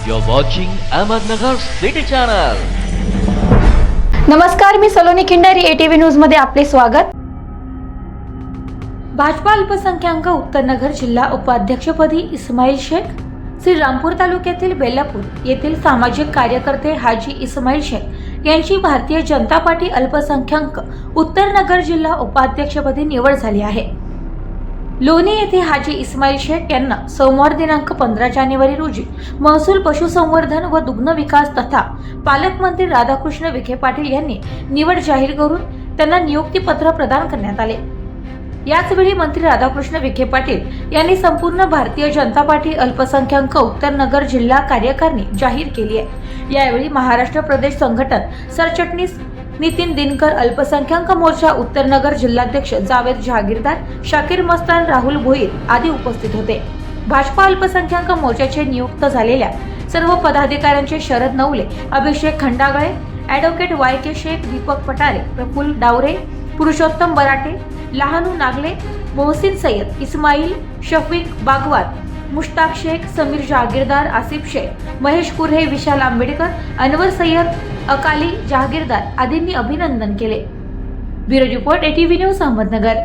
You're watching Ahmednagar City Channel. नमस्कार मी Saloni Khindari ATV न्यूजमध्ये आपले स्वागत भाजपा अल्पसंख्याक उत्तरनगर जिल्हा उपाध्यक्षपदी इस्माईल शेख श्रीरामपूर तालुक्यातील बेलापूर येथील सामाजिक कार्यकर्ते हाजी इस्माईल शेख यांची भारतीय जनता पार्टी अल्पसंख्याक उत्तरनगर जिल्हा उपाध्यक्षपदी निवड झाली आहे लोणी येथे हाजी इस्माईल शेख यांना सोमवार दिनांक पंधरा जानेवारी रोजी महसूल पशुसंवर्धन व दुग्ध विकास तथा पालकमंत्री राधाकृष्ण विखे पाटील यांनी निवड जाहीर करून त्यांना नियुक्तीपत्र प्रदान करण्यात आले. याचवेळी मंत्री राधाकृष्ण विखे पाटील यांनी संपूर्ण भारतीय जनता पार्टी अल्पसंख्याक उत्तरनगर जिल्हा कार्यकारिणी जाहीर केली आहे. यावेळी महाराष्ट्र प्रदेश संघटन सरचटणीस नितीन दिनकर अल्पसंख्याक मोर्चा उत्तरनगर जिल्हाध्यक्ष जावेद जहागीरदार शाकीर मस्तान राहुल भोईर आदी उपस्थित होते. भाजपा अल्पसंख्याक मोर्चाचे नियुक्त झालेल्या सर्व पदाधिकाऱ्यांचे Sharad Navale Abhishek Khandagale advocate Y K Shaikh Deepak Patare Praful Daware Purushottam Barate Lahanu Nagale Mohsin Sayyed Ismail Shafiq Bagwat Mushtaq Shaikh Sameer Jahagirdar Asif Shaikh Mahesh Kurhe Vishal Ambedkar Anwar Sayyed Akali Jahagirdar आदींनी अभिनंदन केले. Bureau report ATV news Ahmednagar.